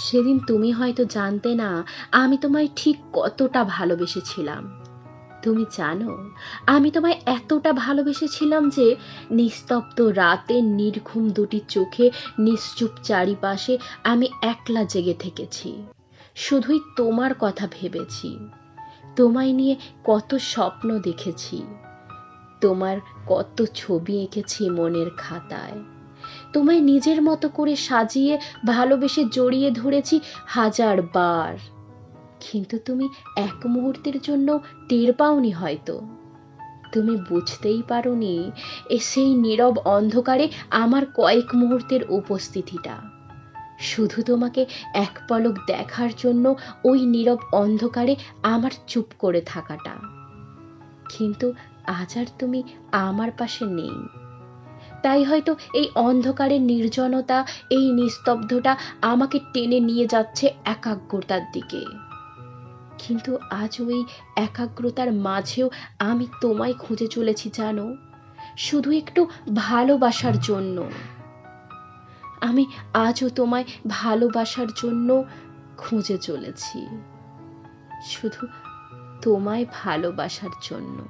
সেদিন তুমি হয়তো জানতে না, আমি তোমায় ঠিক কতটা ভালোবেসেছিলাম। তুমি জানো, আমি তোমায় এতটা ভালোবেসেছিলাম যে নিস্তব্ধ রাতে নির্ঘুম দুটি চোখে নিশ্চুপ চারিপাশে আমি একলা জেগে থেকেছি। শুধুই তোমার কথা ভেবেছি। তোমায় নিয়ে কত স্বপ্ন দেখেছি। তোমার কত ছবি এঁকেছি মনের খাতায়। তোমায় নিজের মতো করে সাজিয়ে, ভালোবেসে জড়িয়ে ধরেছি হাজার বার কিন্তু তুমি এক মুহূর্তের জন্য টের পাওনি হয়তো। তুমি বুঝতেই পারোনি এ সেই নীরব অন্ধকারে আমার কয়েক মুহূর্তের উপস্থিতিটা। শুধু তোমাকে এক পলক দেখার জন্য ওই নীরব অন্ধকারে আমার চুপ করে থাকাটা। কিন্তু আজ আর তুমি আমার পাশে নেই। তাই হয়তো এই অন্ধকারের নির্জনতা, এই নিস্তব্ধতা আমাকে টেনে নিয়ে যাচ্ছে একাগ্রতার দিকে। কিন্তু আজ ওই একাগ্রতার মাঝেও আমি তোমায় খুঁজে চলেছি, জানো? শুধু একটু ভালোবাসার জন্য। আমি আজও তোমায় ভালোবাসার জন্য খুঁজে চলেছি। শুধু তোমায় ভালোবাসার জন্য।